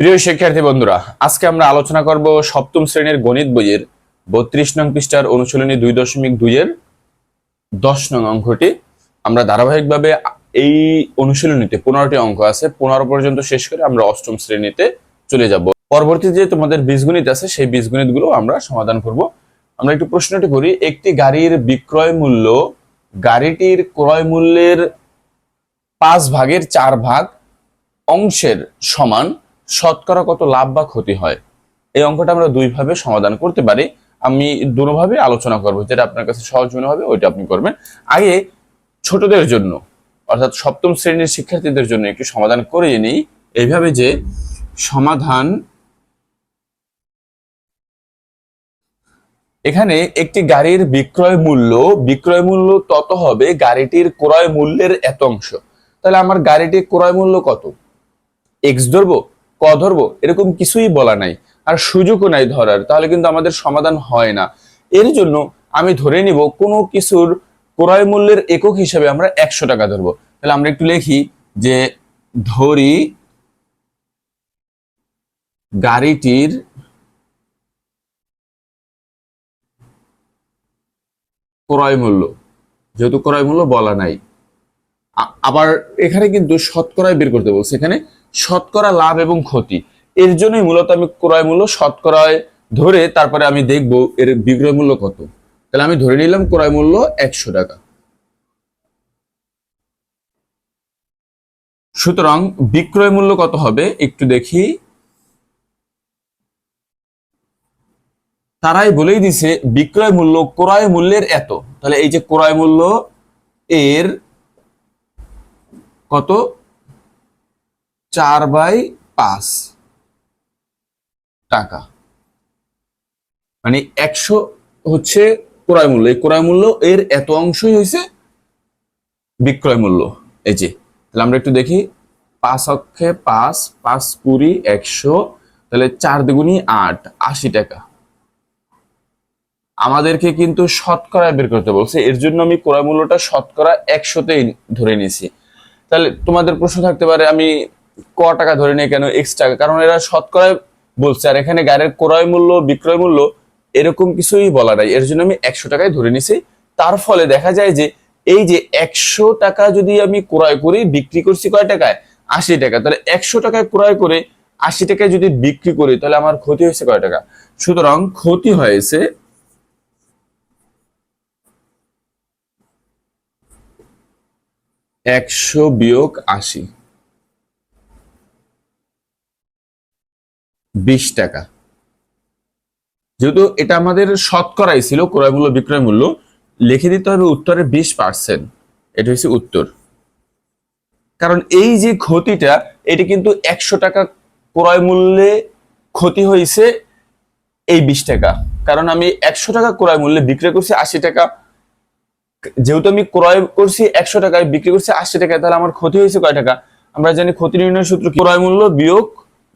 প্রিয় শিক্ষার্থী বন্ধুরা, আজকে আমরা আলোচনা করব সপ্তম শ্রেণির গণিত বইয়ের বত্রিশ নং পৃষ্ঠার অনুশীলনী দুই দশমিক দুইয়ের দশ নং অঙ্কটি। আমরা ধারাবাহিকভাবে এই অনুশীলনীতে পনেরোটি অঙ্ক আছে, পনেরো পর্যন্ত শেষ করে আমরা অষ্টম শ্রেণীতে চলে যাব। পরবর্তী যে তোমাদের বীজগণিত আছে, সেই বীজগণিতগুলো আমরা সমাধান করব। আমরা একটু প্রশ্নটি করি, একটি গাড়ির বিক্রয় মূল্য গাড়িটির ক্রয় মূল্যের পাঁচ ভাগের চার ভাগ অংশের সমান শতকরা কত লাভ বা ক্ষতি হয়? এই অঙ্কটা আমরা দুইভাবে সমাধান করতে পারি। আমি দুভাবে আলোচনা করব, যেটা আপনার কাছে সহজ মনে হবে, ওইটা আপনি করবেন। আগে ছোটদের জন্য, অর্থাৎ সপ্তম শ্রেণির শিক্ষার্থীদের জন্য একটু সমাধান করে নিই। এইভাবে যে সমাধান এখানে একটি গাড়ির বিক্রয় মূল্য বিক্রয় মূল্য তত হবে গাড়িটির ক্রয় মূল্যের এত অংশ। তাহলে আমার গাড়িটির ক্রয় মূল্য কত? এক্স ধরবো? ক ধরবো? এরকম কিছুই বলা নাই। আর সুযোগও নাই ধরার, তাহলে কিন্তু আমাদের সমাধান হয় না। এর জন্য আমি ধরে নিব, কোনো কিছুর ক্রয় মূল্যের একক হিসেবে আমরা একশো টাকা ধরবো। তাহলে আমরা একটু লিখি যে ধরি গাড়িটির ক্রয় মূল্য। যেহেতু ক্রয় মূল্য বলা নাই। আবার এখানে কিন্তু শতকরায় বের করতে বলছে। এখানে শতকরা লাভ এবং ক্ষতি। এর জন্যই মূলত আমি ক্রয় মূল্য শতকরায় ধরে তারপরে আমি দেখব এর বিক্রয় মূল্য কত। তাহলে আমি ধরে নিলাম ক্রয় মূল্য একশো টাকা। সুতরাং বিক্রয় মূল্য কত হবে একটু দেখি। তারাই বলেই দিছে বিক্রয় মূল্য ক্রয় মূল্যের এত। তাহলে এই যে ক্রয় মূল্য এর কত? চার বাই পাঁচ টাকা। মানে একশো হচ্ছে ক্রয় মূল্য। এই ক্রয় মূল্য এর এত অংশই হয়েছে বিক্রয় মূল্য। এই যে, তাহলে আমরা একটু দেখি। পাঁচ অক্ষে পাঁচ পাঁচ কুড়ি একশো, তাহলে চার দুগুনি আট, আশি টাকা। আমাদেরকে কিন্তু শতকরায় বের করতে বলছে। এর জন্য আমি ক্রয় মূল্যটা শতকরা একশোতেই ধরে নিয়েছি। তাহলে তোমাদের প্রশ্ন থাকতে পারে, আমি ক টাকা ধরে নিই কেন এক্স টাকা? কারণ এরা শতকরায় বলছে, আর এখানে গাড়ির ক্রয় মূল্য, বিক্রয় মূল্য এরকম কিছুই বলা নাই। এর জন্য আমি একশো টাকায় ধরে নিছি। তার ফলে দেখা যায় যে, এই যে একশো টাকা যদি আমি ক্রয় করি, বিক্রি করছি কয় টাকায়? আশি টাকা। তাহলে একশো টাকায় ক্রয় করে আশি টাকায় যদি বিক্রি করি, তাহলে আমার ক্ষতি হয়েছে কয় টাকা? সুতরাং ক্ষতি হয়েছে একশো বিয়োগ আশি। বিশ টাকা। যেহেতু এটা আমাদের শতকরাই ছিল, ক্রয় মূল্য, বিক্রয় মূল্য, লিখে দিতে হবে উত্তরে বিশ পার্সেন্ট এটা হচ্ছে উত্তর। কারণ এই যে ক্ষতিটা, এটি কিন্তু একশো টাকা ক্রয় মূল্যে ক্ষতি হয়েছে এই বিশ টাকা। কারণ আমি একশো টাকা ক্রয় মূল্যে বিক্রয় করছি আশি টাকা যেহেতু আমি ক্রয় করছি একশো টাকায়, বিক্রি করছি আশি টাকায়, তাহলে আমার ক্ষতি হয়েছে কয় টাকা? আমরা জানি ক্ষতি নির্ণয় সূত্র? ক্রয় মূল্য বিয়োগ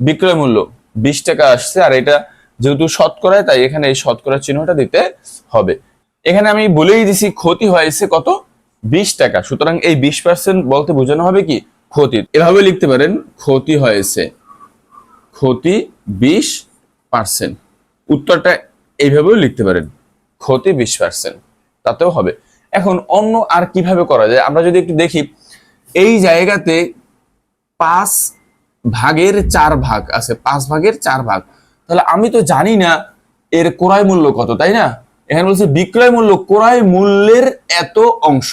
বিক্রয় মূল্য। বিশ টাকা আসছে, আর এটা যেহেতু শতকরায় তাই এখানে এই শতকরা চিহ্নটা দিতে হবে। এখানে আমি বলেই দিছি ক্ষতি হয়েছে কত? বিশ টাকা। সুতরাং এই বিশ পার্সেন্ট বলতে বোঝানো হবে কি? ক্ষতি। এভাবে লিখতে পারেন, ক্ষতি হয়েছে। ক্ষতি বিশ পার্সেন্ট উত্তরটা এইভাবেও লিখতে পারেন, ক্ষতি বিশ পার্সেন্ট তাতেও হবে। এখন অন্য আর কীভাবে করা যায়? আমরা যদি একটু দেখি, এই জায়গাতে পাঁচ ভাগের চার ভাগ আছে, পাঁচ ভাগের চার ভাগ। তাহলে আমি তো জানি না এর ক্রয় মূল্য কত, তাই না? এখানে বলছে বিক্রয় মূল্য, ক্রয় মূল্যের এত অংশ।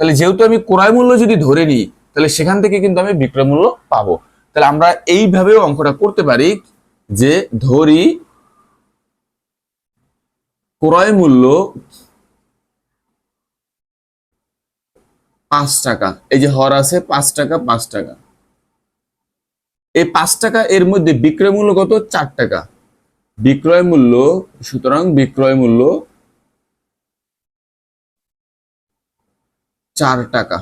তাহলে যেহেতু আমি ক্রয় মূল্য যদি ধরে নিই, তাহলে সেখান থেকে কিন্তু আমি বিক্রয় মূল্য পাবো। তাহলে আমরা এইভাবেও অঙ্কটা করতে পারি যে ধরি ক্রয় মূল্য পাঁচ টাকা। এই যে হর আছে, পাঁচ টাকা পাঁচ টাকা। এই পাঁচ টাকা এর মধ্যে বিক্রয় মূল্য কত? চার টাকা। বিক্রয় মূল্য, সুতরাং বিক্রয় মূল্য চার টাকা।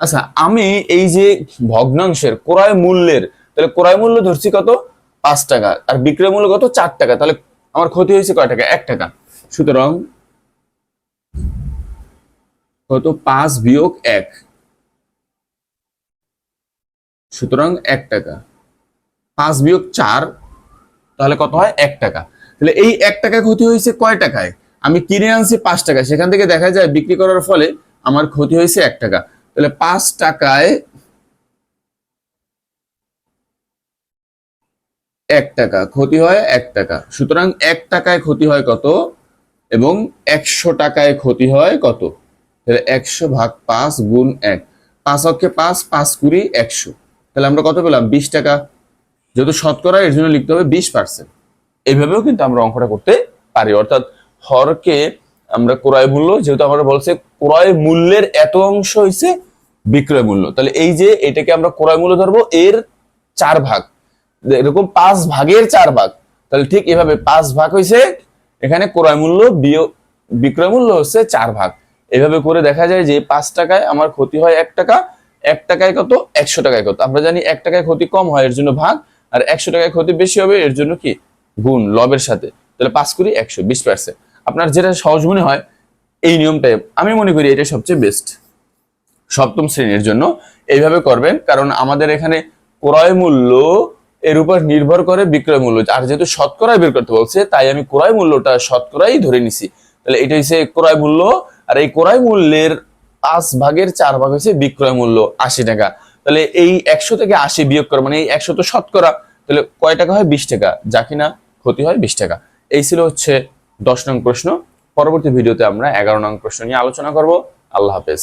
আচ্ছা আমি এই যে ভগ্নাংশের ক্রয় মূল্যের, তাহলে ক্রয় মূল্য ধরছি কত? পাঁচ টাকা। আর বিক্রয় মূল্য কত? চার টাকা। তাহলে আমার ক্ষতি হয়েছে কয় টাকা? এক টাকা। সুতরাং কত? পাঁচ বিয়োগ এক। সুতরাং এক টাকা। পাঁচ বিয়োগ চার, তাহলে কত হয়? এক টাকা। তাহলে এই এক টাকা ক্ষতি হয়েছে কয় টাকায়? আমি কিনে আনছি পাঁচ টাকা সেখান থেকে দেখা যায় বিক্রি করার ফলে আমার ক্ষতি হয়েছে এক টাকা। তাহলে পাঁচ টাকায় এক টাকা, ক্ষতি হয় এক টাকা। সুতরাং এক টাকায় ক্ষতি হয় কত? এবং একশো টাকায় ক্ষতি হয় কত? তাহলে একশো ভাগ পাঁচ গুণ এক। পাঁচ অক্ষে পাঁচ পাঁচ কুড়ি, একশো। তাহলে আমরা কত পেলাম? বিশ টাকা। যেহেতু শতকরা, এর জন্য লিখতে হবে বিশ পার্সেন্ট এইভাবেও কিন্তু আমরা অঙ্কটা করতে পারি। অর্থাৎ হরকে আমরা ক্রয় মূল্য, যেহেতু আমরা বলছে ক্রয় মূল্যের এত অংশ হয়েছে বিক্রয় মূল্য। তাহলে এই যে এটাকে আমরা ক্রয় মূল্য ধরবো, এর চার ভাগ। এরকম পাঁচ ভাগের চার ভাগ। তাহলে ঠিক এভাবে পাঁচ ভাগ হয়েছে এখানে ক্রয় মূল্য বিক্রয় মূল্য হচ্ছে চার ভাগ। এভাবে করে দেখা যায় যে পাঁচ টাকায় আমার ক্ষতি হয় এক টাকা, এক টাকায় কত? একশো টাকায় কত? আমরা জানি এক টাকায় ক্ষতি কম হয়, এর জন্য ভাগ। আর একশো টাকায় ক্ষতি বেশি হবে, এর জন্য কি? গুণ, লবের সাথে। তাহলে পাঁচ কুড়ি একশো, বিশ পার্সেন্ট। আপনার যেটা সহজ মনে হয়, এই নিয়মটাই। আমি মনে করি এটা সবচেয়ে বেস্ট সপ্তম শ্রেণির জন্য এইভাবে করবেন, কারণ আমাদের এখানে ক্রয় মূল্য এর উপর নির্ভর করে বিক্রয় মূল্য। আর যেহেতু শতকরায় বের করতে বলছে, তাই আমি ক্রয় মূল্যটা শতকরাই ধরে নিছি। তাহলে এটা হচ্ছে ক্রয় মূল্য আর এই ক্রয় মূল্যের পাঁচ ভাগের চার ভাগ হচ্ছে বিক্রয় মূল্য আশি টাকা। তাহলে এই একশো থেকে আশি বিয়োগ করা মানে এই একশো তো শতকরা, তাহলে কয় টাকা হয়? বিশ টাকা। যা কিনা ক্ষতি হয় বিশ টাকা। এই ছিল হচ্ছে দশ নং প্রশ্ন। পরবর্তী ভিডিওতে আমরা এগারো নং প্রশ্ন নিয়ে আলোচনা করব। আল্লাহ হাফেজ।